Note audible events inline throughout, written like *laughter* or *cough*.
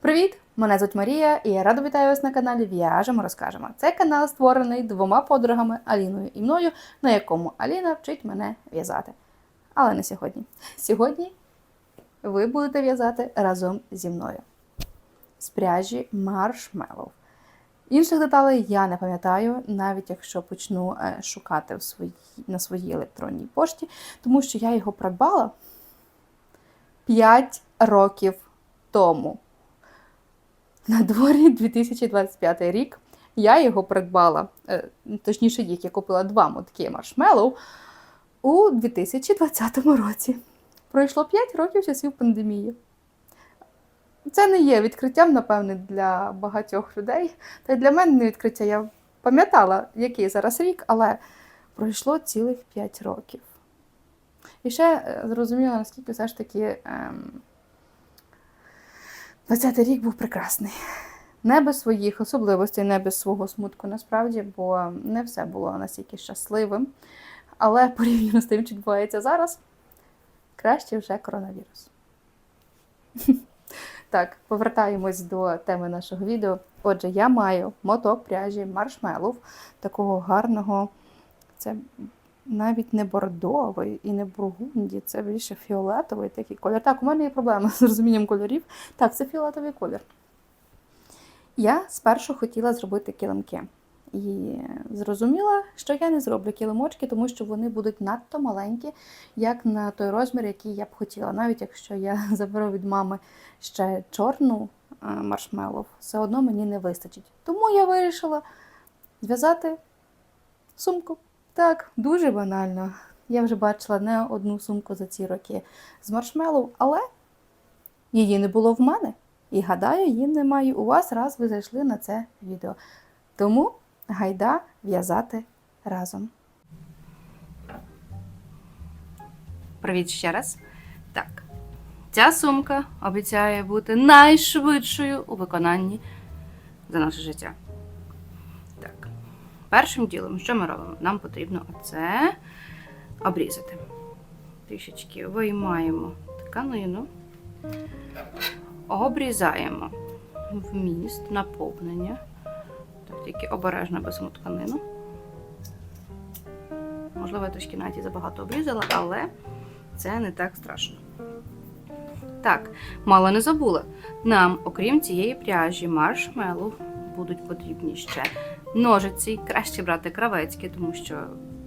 Привіт! Мене звуть Марія, і я рада вітаю вас на каналі В'яжемо розкажемо. Це канал створений двома подругами Аліною і мною, на якому Аліна вчить мене в'язати. Але не сьогодні. Сьогодні ви будете в'язати разом зі мною з пряжі Marshmallow. Інших деталей я не пам'ятаю, навіть якщо почну е, шукати в своїй, на своїй електронній пошті, тому що я його придбала 5 років тому. На дворі 2025 рік. Я його придбала, е, точніше, їх я купила два мотки маршмеллоу у 2020 році. Пройшло 5 років часів пандемії. Це не є відкриттям, напевне, для багатьох людей. Та й для мене не відкриття. Я пам'ятала, який зараз рік, але пройшло цілих 5 років. І ще е, зрозуміла, наскільки все ж таки. Ем, 20-й рік був прекрасний. Не без своїх особливостей, не без свого смутку насправді, бо не все було настільки щасливим. Але порівняно з тим, що відбувається зараз, краще вже коронавірус. *laughs* Так, повертаємось до теми нашого відео. Отже, я маю моток пряжі маршмеллоу, такого гарного, це навіть не бордовий і не бургунді, це більше фіолетовий такий колір. Так, у мене є проблема з розумінням кольорів. Так, це фіолетовий колір. Я спершу хотіла зробити килимки. І зрозуміла, що я не зроблю килимочки, тому що вони будуть надто маленькі, як на той розмір, який я б хотіла. Навіть якщо я *laughs* заберу від мами ще чорну е, маршмеллоу, все одно мені не вистачить. Тому я вирішила зв'язати сумку. Так, дуже банально. Я вже бачила не одну сумку за ці роки з маршмеллоу, але її не було в мене. І гадаю, її немає у вас, раз ви зайшли на це відео. Тому гайда в'язати разом. Привіт ще раз. Так, ця сумка обіцяє бути найшвидшою у виконанні за наше життя. Першим ділом, що ми робимо? Нам потрібно оце обрізати. Трішечки виймаємо тканину, обрізаємо вміст, наповнення. Так, тільки обережно без тканину. Можливо, я трішки навіть забагато обрізала, але це не так страшно. Так, мало не забула. Нам, окрім цієї пряжі, маршмеллоу, будуть потрібні ще ножиці. Краще брати кравецькі, тому що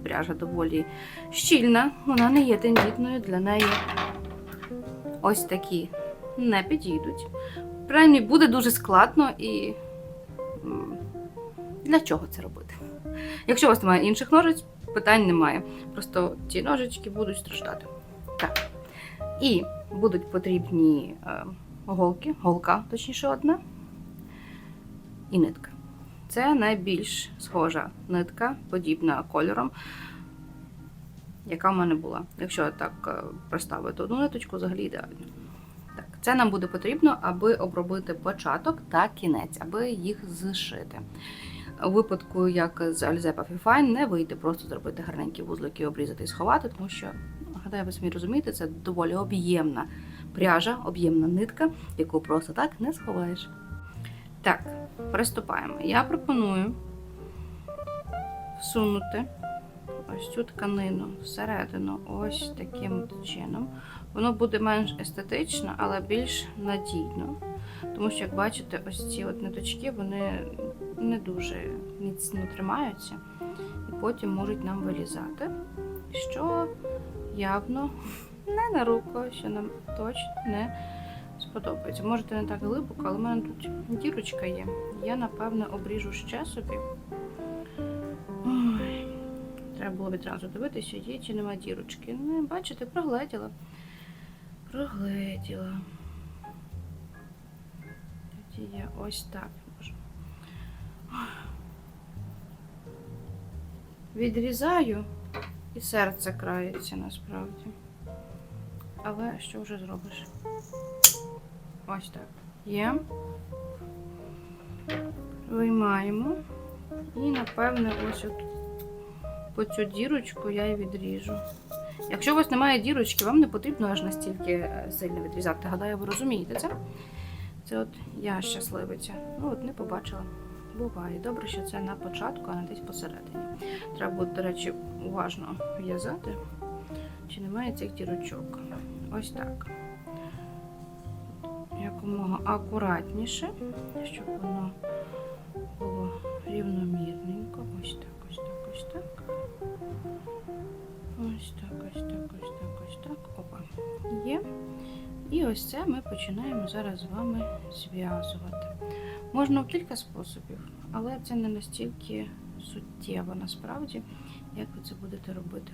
пряжа доволі щільна, вона не є тендітною, для неї ось такі не підійдуть. Принаймні, буде дуже складно і для чого це робити? Якщо у вас немає інших ножиць, питань немає. Просто ці ножички будуть страждати. Так. І будуть потрібні е, голки, голка, точніше, одна, і нитка. Це найбільш схожа нитка, подібна кольором, яка в мене була. Якщо так е, проставити одну ниточку, взагалі ідеально. Так, це нам буде потрібно, аби обробити початок та кінець, аби їх зшити. У випадку, як з Puffy Fine, не вийде просто зробити гарненькі вузлики, обрізати і сховати, тому що, гадаю, ви самі розумієте, це доволі об'ємна пряжа, об'ємна нитка, яку просто так не сховаєш. Так, приступаємо. Я пропоную всунути ось цю тканину всередину, ось таким чином. Воно буде менш естетично, але більш надійно. Тому що, як бачите, ось ці от ниточки вони не дуже міцно тримаються і потім можуть нам вилізати, що явно *laughs* не на руку, що нам точно не сподобається. Можете не так глибоко, але в мене тут дірочка є. Я, напевне, обріжу ще собі. Ой, треба було відразу дивитися, є чи нема дірочки. Не, бачите, прогледіла. Прогледіла. Тоді я ось так можу. Відрізаю і серце крається насправді. Але що вже зробиш? Ось так. Є. Виймаємо. І, напевне, ось от по цю дірочку я і відріжу. Якщо у вас немає дірочки, вам не потрібно аж настільки е, сильно відрізати. Гадаю, ви розумієте це. Це от я щасливиця. Ну, от не побачила. Буває. Добре, що це на початку, а не десь посередині. Треба буде, до речі, уважно в'язати, чи немає цих дірочок. Ось так. Якомога акуратніше, щоб воно було рівномірненько. Ось так, ось так, ось так. Ось так, ось так, ось так, ось так. Опа. Є. І ось це ми починаємо зараз з вами зв'язувати. Можна в кілька способів, але це не настільки суттєво насправді, як ви це будете робити.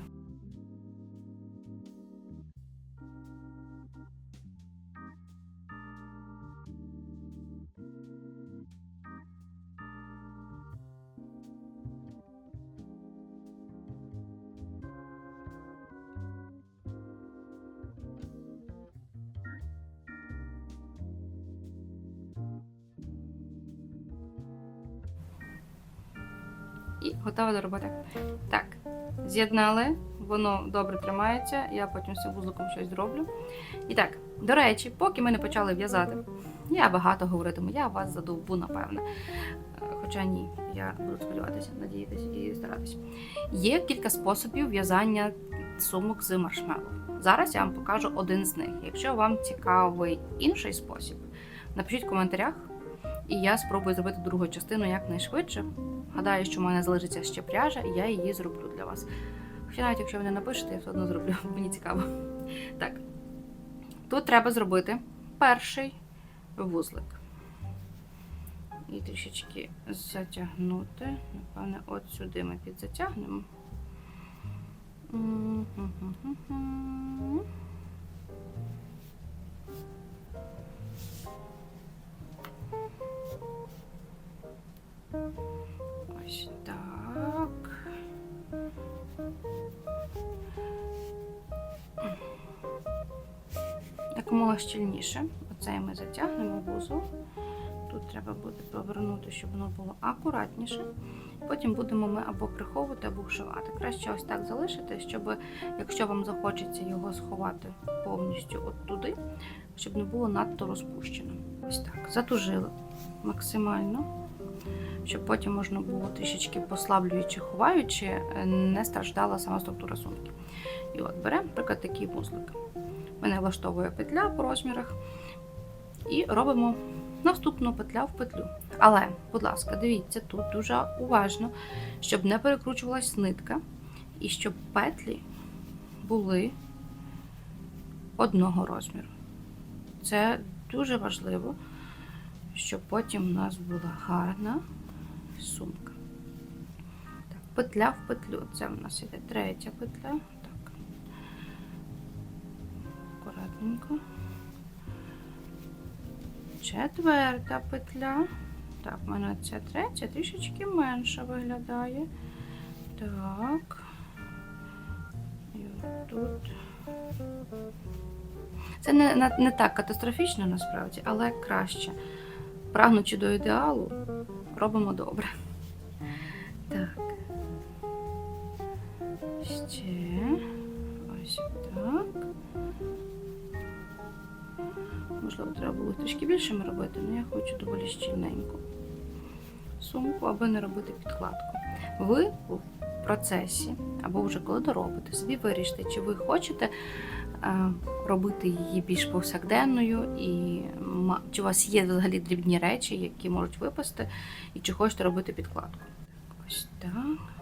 Готова до роботи. Так, з'єднали, воно добре тримається, я потім з цим вузликом щось зроблю. І так, до речі, поки ми не почали в'язати, я багато говоритиму, я вас задовбу, напевне. Е, Хоча ні, я буду сподіватися, надіятися і старатися. Є кілька способів в'язання сумок з маршмеллоу. Зараз я вам покажу один з них. Якщо вам цікавий інший спосіб, напишіть в коментарях, і я спробую зробити другу частину якнайшвидше. Гадаю, що в мене залишиться ще пряжа, і я її зроблю для вас. Хоча навіть якщо ви не напишете, я все одно зроблю. *laughs* Мені цікаво. Так. Тут треба зробити перший вузлик. І трішечки затягнути. Напевне, от сюди ми підзатягнемо. Ось так. Якомога щільніше. Оцей ми затягнемо вузол. Тут треба буде повернути, щоб воно було акуратніше. Потім будемо ми або приховувати, або вшивати. Краще ось так залишити, щоб, якщо вам захочеться його сховати повністю от туди, щоб не було надто розпущено. Ось так. Затужили максимально щоб потім можна було трішечки послаблюючи, ховаючи, е, не страждала сама структура сумки. І от беремо, наприклад, такий вузлик. Мене влаштовує петля по розмірах. І робимо наступну петля в петлю. Але, будь ласка, дивіться тут дуже уважно, щоб не перекручувалась нитка, і щоб петлі були одного розміру. Це дуже важливо, щоб потім у нас була гарна сумка. Так, петля в петлю. Це в нас іде третя петля. Так. Акуратненько. Четверта петля. Так, в мене ця третя трішечки менша виглядає. Так. І тут. Це не, не так катастрофічно насправді, але краще. Прагнучи до ідеалу, робимо добре. Так. Ще ось так. Можливо, треба було трішки більшими робити, але я хочу доволі щільненьку сумку, аби не робити підкладку. Ви в процесі, або вже коли доробите, собі вирішите, чи ви хочете робити її більш повсякденною, і чи у вас є взагалі дрібні речі, які можуть випасти, і чи хочете робити підкладку. Ось так.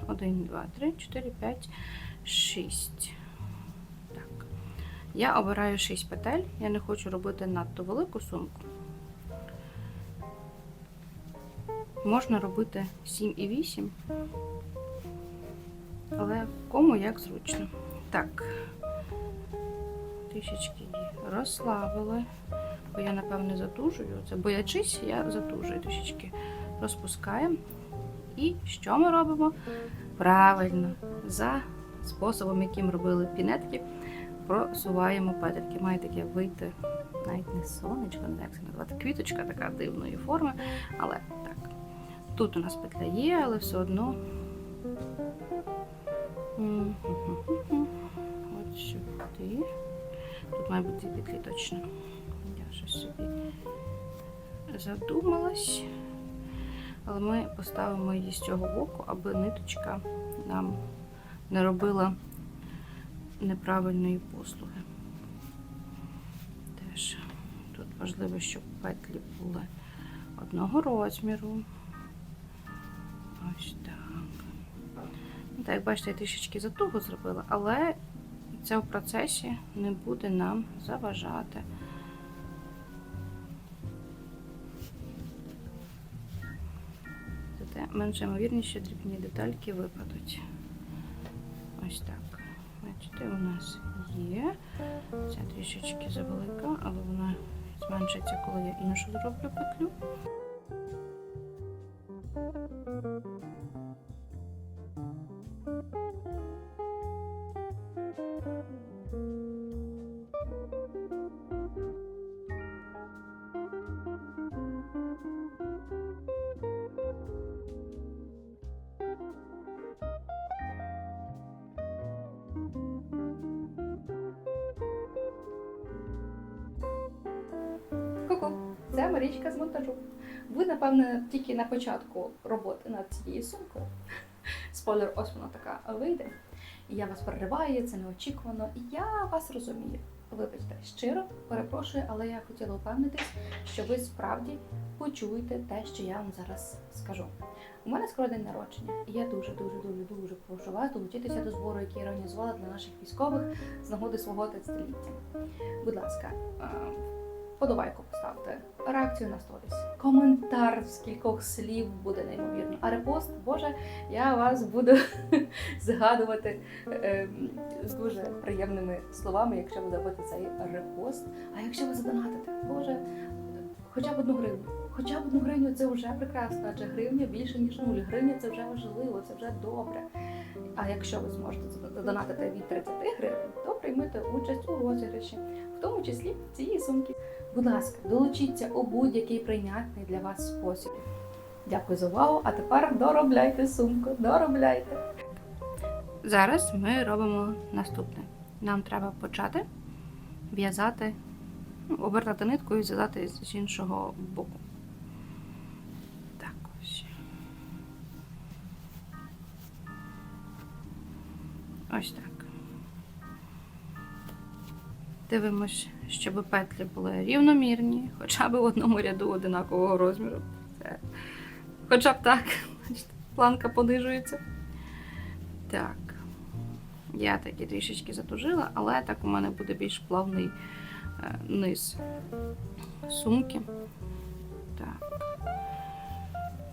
1, 2, 3, 4, 5, 6. Так. Я обираю 6 петель. Я не хочу робити надто велику сумку. Можна робити 7 і 8. Але кому як зручно. Так. Трішечки її розслабили. Бо я, напевне, затужую. Це боячись, я затужую трішечки. Розпускаємо. І що ми робимо? Правильно, за способом, яким робили пінетки, просуваємо петельки. Має таке вийти навіть не сонечко, не як це назвати, квіточка така дивної форми. Але так. Тут у нас петля є, але все одно. От сюди. Тут має бути петлі точно. Я щось собі задумалась. Але ми поставимо її з цього боку, аби ниточка нам не робила неправильної послуги. Теж тут важливо, щоб петлі були одного розміру. Ось так. Ну, Так, бачите, я трішечки затуго зробила, але це в процесі не буде нам заважати. Зате менш ймовірніше дрібні детальки випадуть. Ось так. Бачите, у нас є. Ця трішечки завелика, але вона зменшиться, коли я іншу зроблю петлю. Це Марічка з монтажу. Ви, напевне, тільки на початку роботи над цією сумкою. Спойлер, ось вона така вийде. І я вас перериваю, це неочікувано, і я вас розумію. Вибачте, щиро перепрошую, але я хотіла упевнитись, що ви справді почуєте те, що я вам зараз скажу. У мене скоро день народження, і я дуже, дуже, дуже, дуже прошу вас долучитися до збору, який я організувала для наших військових з нагоди свого 30-ліття. Будь ласка, е, Подобайку реакцію на сторіс, коментар з кількох слів буде неймовірно. А репост, Боже, я вас буду *laughs* згадувати е, з дуже приємними словами, якщо ви зробите цей репост. А якщо ви задонатите, Боже, хоча б одну гривню. Хоча б одну гривню це вже прекрасно, адже гривня більше, ніж нуль. Гривня це вже важливо, це вже добре. А якщо ви зможете задонатити від 30 гривень, то приймете участь у розіграші, в тому числі цієї сумки. Будь ласка, долучіться у будь-який прийнятний для вас спосіб. Дякую за увагу. А тепер доробляйте сумку, доробляйте. Зараз ми робимо наступне. Нам треба почати в'язати, ну, обертати нитку і зв'язати з іншого боку. Ось так. Дивимось, щоб петлі були рівномірні, хоча б в одному ряду одинакового розміру. Це... Хоча б так, планка понижується. Так. Я таки трішечки затужила, але так у мене буде більш плавний е, низ сумки. Так.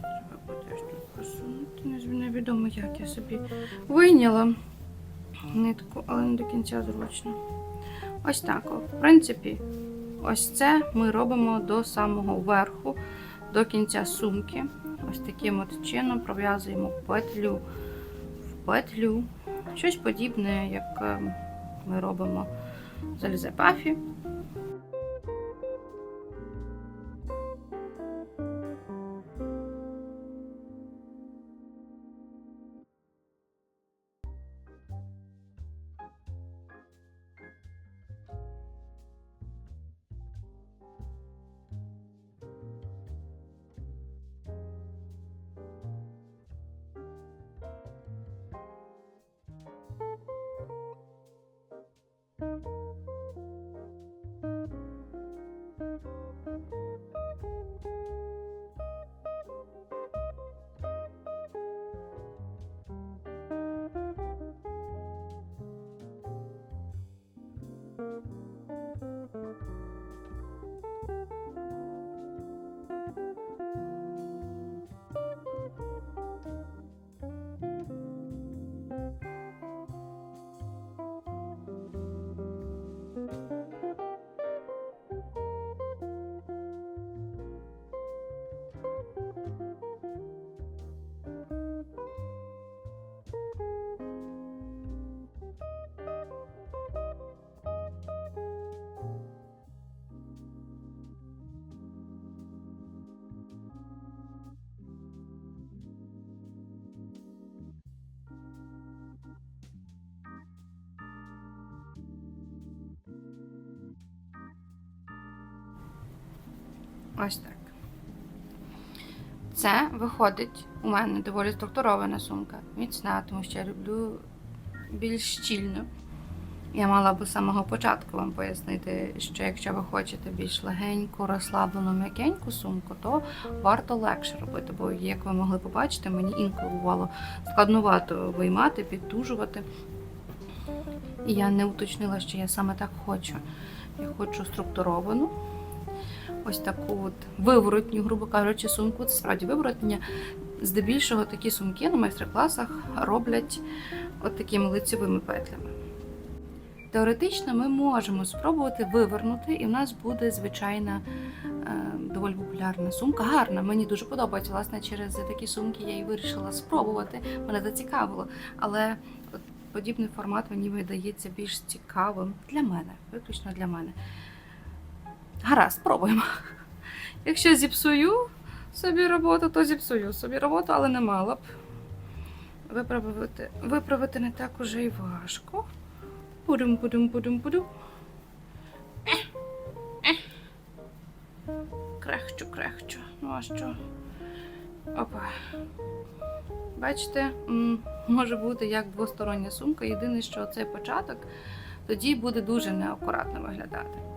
Треба буде тут просунути. Невідомо, як я собі вийняла нитку, але не до кінця зручно. Ось так. В принципі, ось це ми робимо до самого верху, до кінця сумки. Ось таким от чином пров'язуємо петлю в петлю. Щось подібне, як е, ми робимо з Alize Ось так. Це виходить у мене доволі структурована сумка. Міцна, тому що я люблю більш щільну. Я мала би з самого початку вам пояснити, що якщо ви хочете більш легеньку, розслаблену, м'якеньку сумку, то варто легше робити, бо, як ви могли побачити, мені інколи бувало складнувато виймати, підтужувати. І я не уточнила, що я саме так хочу. Я хочу структуровану, ось таку от виворотню, грубо кажучи, сумку. Це справді виворотня. Здебільшого такі сумки на майстер-класах роблять от такими лицевими петлями. Теоретично ми можемо спробувати вивернути, і в нас буде звичайна е, доволі популярна сумка. Гарна, мені дуже подобається. Власне, через такі сумки я і вирішила спробувати. Мене зацікавило. Але от подібний формат мені видається більш цікавим для мене, виключно для мене. Гаразд, спробуємо. Якщо зіпсую собі роботу, то зіпсую собі роботу, але не мала б. Виправити, виправити не так уже і важко. Пудум, пудум, пудум, пудум. Крехчу, крехчу. Ну а що? Опа. Бачите, може бути як двостороння сумка. Єдине, що цей початок тоді буде дуже неакуратно виглядати.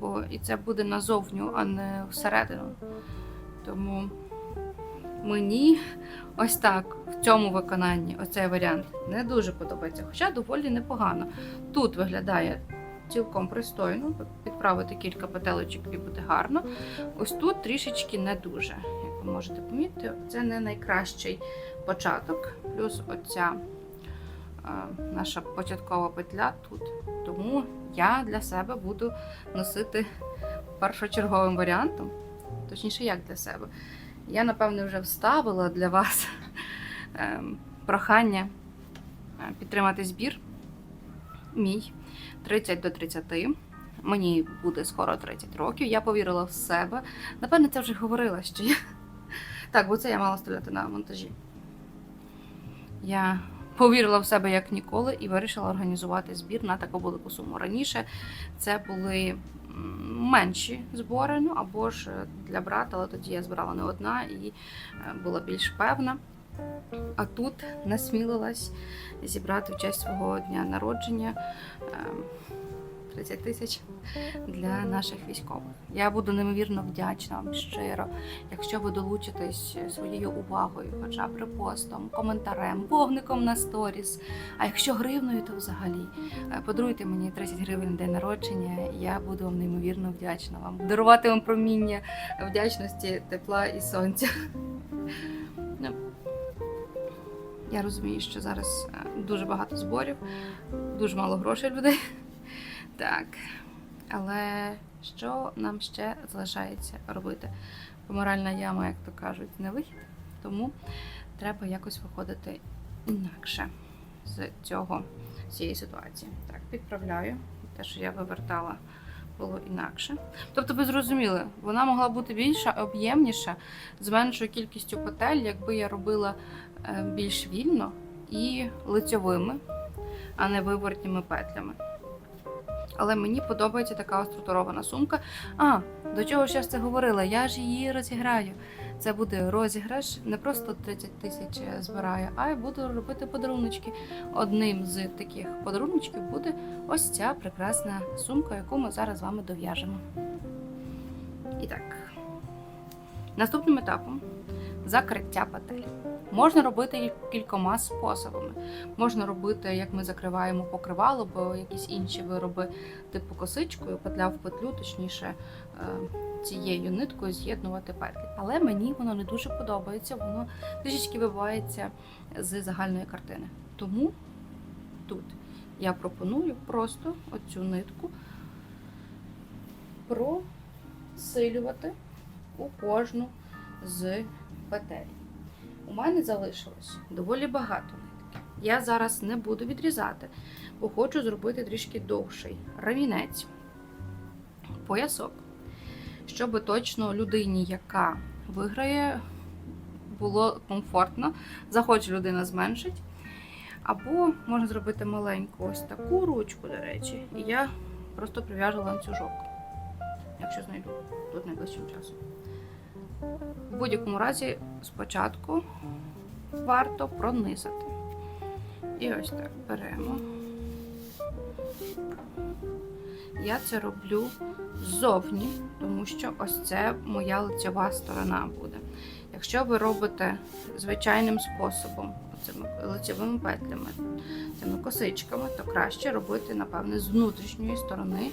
Бо і це буде назовню, а не всередину. Тому мені ось так в цьому виконанні оцей варіант не дуже подобається, хоча доволі непогано. Тут виглядає цілком пристойно, підправити кілька петелечок і буде гарно. Ось тут трішечки не дуже. Як ви можете помітити, це не найкращий початок, плюс оця наша початкова петля тут. Тому я для себе буду носити першочерговим варіантом, точніше, як для себе. Я, напевне, вже вставила для вас *laughs* ем, прохання е, підтримати збір мій 30 до 30. Мені буде скоро 30 років. Я повірила в себе. Напевне, це вже говорила, що я. *laughs* Так, бо це я мала стріляти на монтажі. Я повірила в себе як ніколи і вирішила організувати збір на таку велику суму. Раніше це були менші збори, ну або ж е, для брата, але тоді я збирала не одна і е, була більш певна. А тут насмілилась зібрати в честь свого дня народження е, 30 тисяч для наших військових. Я буду неймовірно вдячна вам щиро, якщо ви долучитесь своєю увагою, хоча б репостом, коментарем, вогником на сторіс. А якщо гривною, то взагалі Е, подаруйте мені 30 гривень на день народження. Я буду вам неймовірно вдячна вам. Дарувати вам проміння вдячності, тепла і сонця. Ну, Я розумію, що зараз е, дуже багато зборів, дуже мало грошей людей. Так. Але що нам ще залишається робити? Бо моральна яма, як то кажуть, не вихід. Тому треба якось виходити інакше з цього, з цієї ситуації. Так, підправляю. Те, що я вивертала, було інакше. Тобто, ви зрозуміли, вона могла бути більша, об'ємніша, з меншою кількістю петель, якби я робила е, більш вільно і лицьовими, а не вивертніми петлями. Але мені подобається така структурована сумка. А, до чого ж я це говорила? Я ж її розіграю. Це буде розіграш, не просто 30 тисяч збираю, а й буду робити подаруночки. Одним з таких подаруночків буде ось ця прекрасна сумка, яку ми зараз з вами дов'яжемо. І так, наступним етапом закриття петель. Можна робити кількома способами. Можна робити, як ми закриваємо покривало, бо якісь інші вироби типу косичкою, петля в петлю, точніше е, цією ниткою з'єднувати петлі. Але мені воно не дуже подобається, воно трішечки вибивається з загальної картини. Тому тут я пропоную просто оцю нитку просилювати у кожну з петель. У мене залишилось доволі багато нитки. Я зараз не буду відрізати, бо хочу зробити трішки довший ремінець, поясок, щоб точно людині, яка виграє, було комфортно. Захоче людина зменшить. Або можна зробити маленьку ось таку ручку, до речі, і я просто прив'яжу ланцюжок, якщо знайду тут найближчим часом. В будь-якому разі спочатку варто пронизати. І ось так беремо. Я це роблю ззовні, тому що ось це моя лицьова сторона буде. Якщо ви робите звичайним способом, цими лицьовими петлями, цими косичками, то краще робити, напевне, з внутрішньої сторони.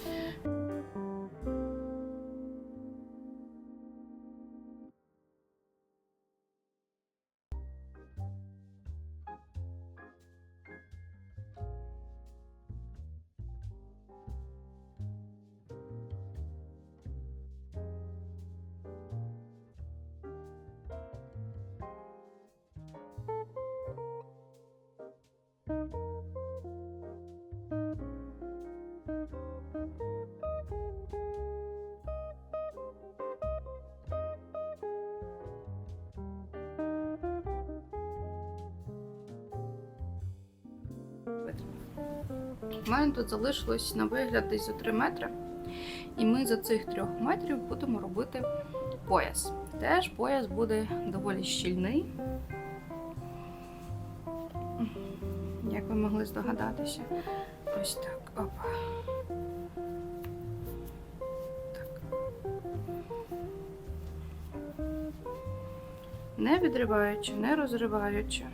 У мене тут залишилось на вигляд десь за 3 метри. І ми за цих 3 метрів будемо робити пояс. Теж пояс буде доволі щільний. Як ви могли здогадатися. Ось так. Опа. Відриваючи, не розриваючи.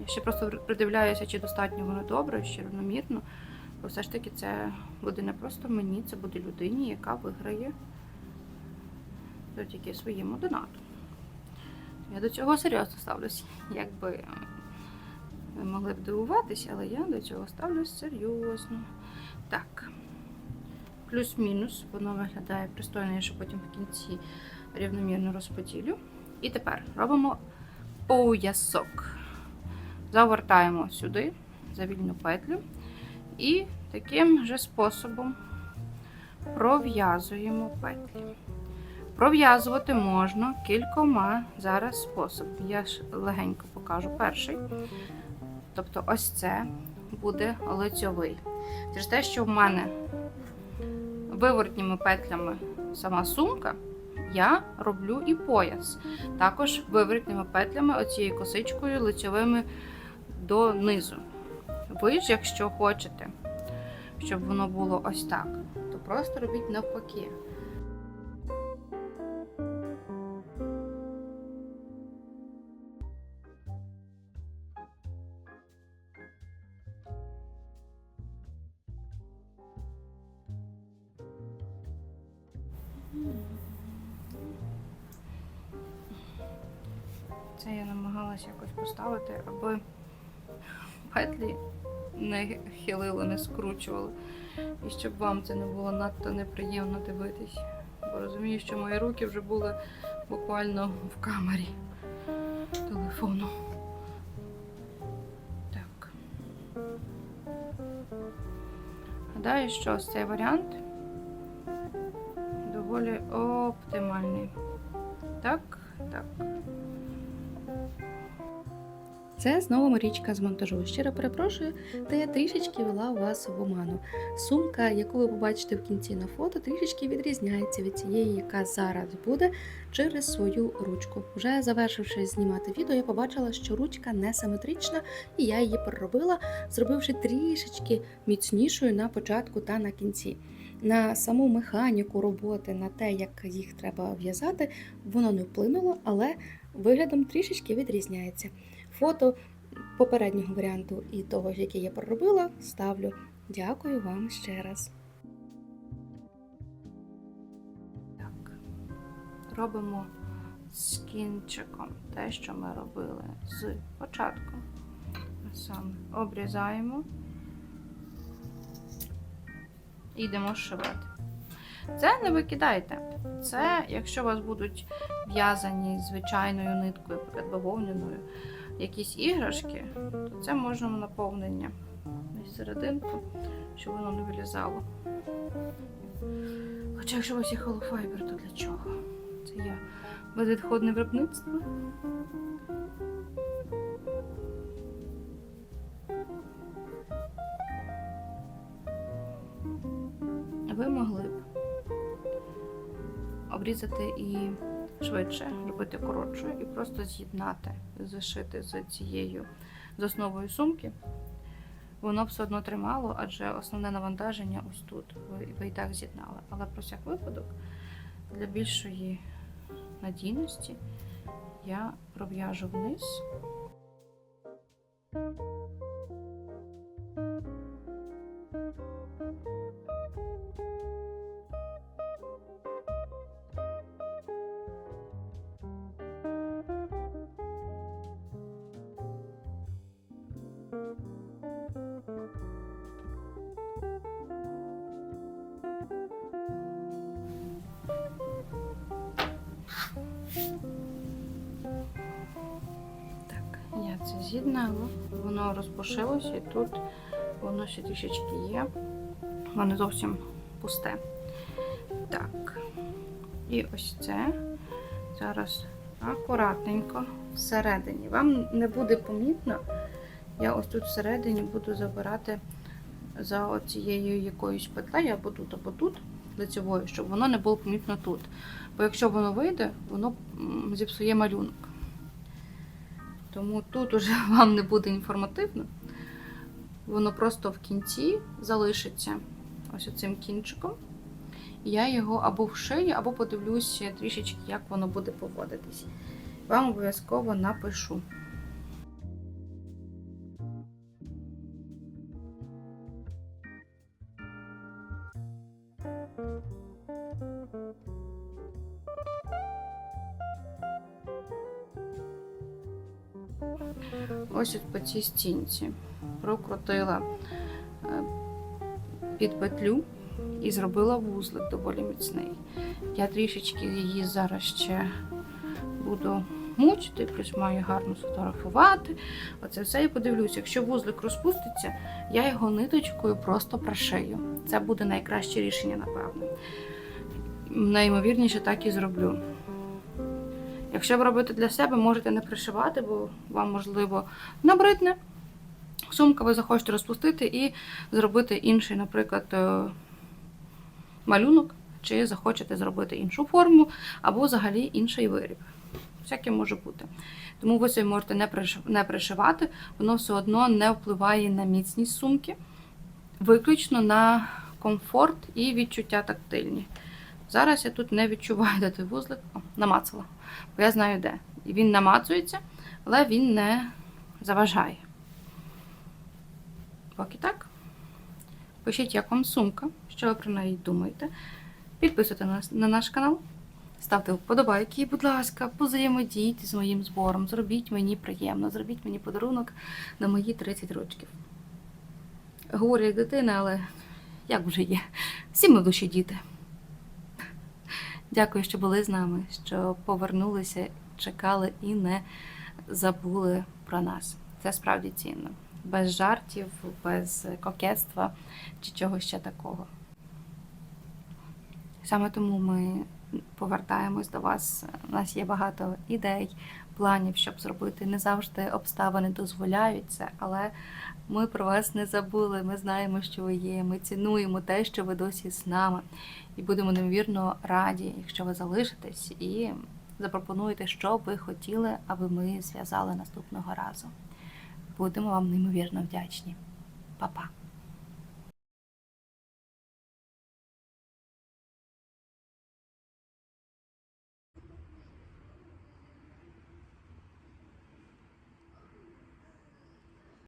Я ще просто придивляюся, чи достатньо воно добре, чи рівномірно. Бо все ж таки це буде не просто мені, це буде людині, яка виграє завдяки своєму донату. Я до цього серйозно ставлюсь. Якби могли б дивуватися, але я до цього ставлюсь серйозно. Так. Плюс-мінус, воно виглядає пристойно, я ще потім в кінці рівномірно розподілю. І тепер робимо поясок. Завертаємо сюди за вільну петлю і таким же способом пров'язуємо петлі. Пров'язувати можна кількома зараз способами. Я ж легенько покажу перший. Тобто, ось це буде лицьовий. Через те, що в мене вивертніми петлями сама сумка, я роблю і пояс. Також вивертніми петлями, оцією косичкою лицьовими донизу. Ви ж, якщо хочете, щоб воно було ось так, то просто робіть навпаки. Це я намагалася якось поставити, аби петлі не хилило, не скручувало. І щоб вам це не було надто неприємно дивитись. Бо розумію, що мої руки вже були буквально в камері телефону. Так. Гадаю, що цей варіант доволі оптимальний. Це знову Марічка з монтажу. Щиро перепрошую, та я трішечки вела вас в оману. Сумка, яку ви побачите в кінці на фото, трішечки відрізняється від цієї, яка зараз буде через свою ручку. Вже завершивши знімати відео, я побачила, що ручка не симетрична, і я її переробила, зробивши трішечки міцнішою на початку та на кінці. На саму механіку роботи, на те, як їх треба в'язати, воно не вплинуло, але виглядом трішечки відрізняється. Фото попереднього варіанту і того, який я проробила, ставлю. Дякую вам ще раз. Так. Робимо з кінчиком те, що ми робили з початку. Саме обрізаємо і йдемо шивати. Це не викидайте. Це, якщо у вас будуть в'язані звичайною ниткою, бавовняною, якісь іграшки, то це можна наповнення на серединку, щоб воно не вилізало. Хоча якщо у вас є холофайбер, то для чого? Це є безвідходне виробництво. Ви могли б обрізати і швидше, робити коротшою і просто з'єднати, зашити з цією з основою сумки. Воно все одно тримало, адже основне навантаження ось тут. Ви, ви і так з'єднали. Але про всяк випадок, для більшої надійності я пров'яжу вниз. Я воно розпушилося і тут воно ще трішечки є. Воно зовсім пусте. Так. І ось це зараз акуратненько всередині. Вам не буде помітно. Я ось тут всередині буду забирати за оцією якоюсь петлею або тут, або тут лицевою, щоб воно не було помітно тут. Бо якщо воно вийде, воно зіпсує малюнок. Тому тут уже *laughs* вам не буде інформативно. Воно просто в кінці залишиться ось оцим кінчиком. Я його або вшию, або подивлюся трішечки, як воно буде поводитись. Вам обов'язково напишу. Цій стінці прокрутила е, під петлю і зробила вузлик доволі міцний. Я трішечки її зараз ще буду мучити, плюс маю гарно сфотографувати. Оце все і подивлюся. Якщо вузлик розпуститься, я його ниточкою просто прошию. Це буде найкраще рішення, напевно. Найімовірніше так і зроблю. Якщо ви робите для себе, можете не пришивати, бо вам, можливо, набридне. Сумка ви захочете розпустити і зробити інший, наприклад, е, малюнок, чи захочете зробити іншу форму, або взагалі інший виріб. Всяке може бути. Тому ви собі можете не пришивати, воно все одно не впливає на міцність сумки, виключно на комфорт і відчуття тактильні. Зараз я тут не відчуваю, де той вузлик. О, намацала, бо я знаю де. І він намацується, але він не заважає. Поки так. Пишіть, як вам сумка, що ви про неї думаєте. Підписуйтесь на, нас- на наш канал, ставте вподобайки будь ласка, позаємодійте з моїм збором. Зробіть мені приємно, зробіть мені подарунок на мої 30 років. Говорю як дитина, але як вже є. Всі ми в душі діти. Дякую, що були з нами, що повернулися, чекали і не забули про нас. Це справді цінно. Без жартів, без кокетства чи чогось ще такого. Саме тому ми повертаємось до вас. У нас є багато ідей, планів, щоб зробити. Не завжди обставини дозволяють це, але ми про вас не забули. Ми знаємо, що ви є. Ми цінуємо те, що ви досі з нами. І будемо неймовірно раді, якщо ви залишитесь і запропонуєте, що ви хотіли, аби ми зв'язали наступного разу. Будемо вам неймовірно вдячні. Па-па!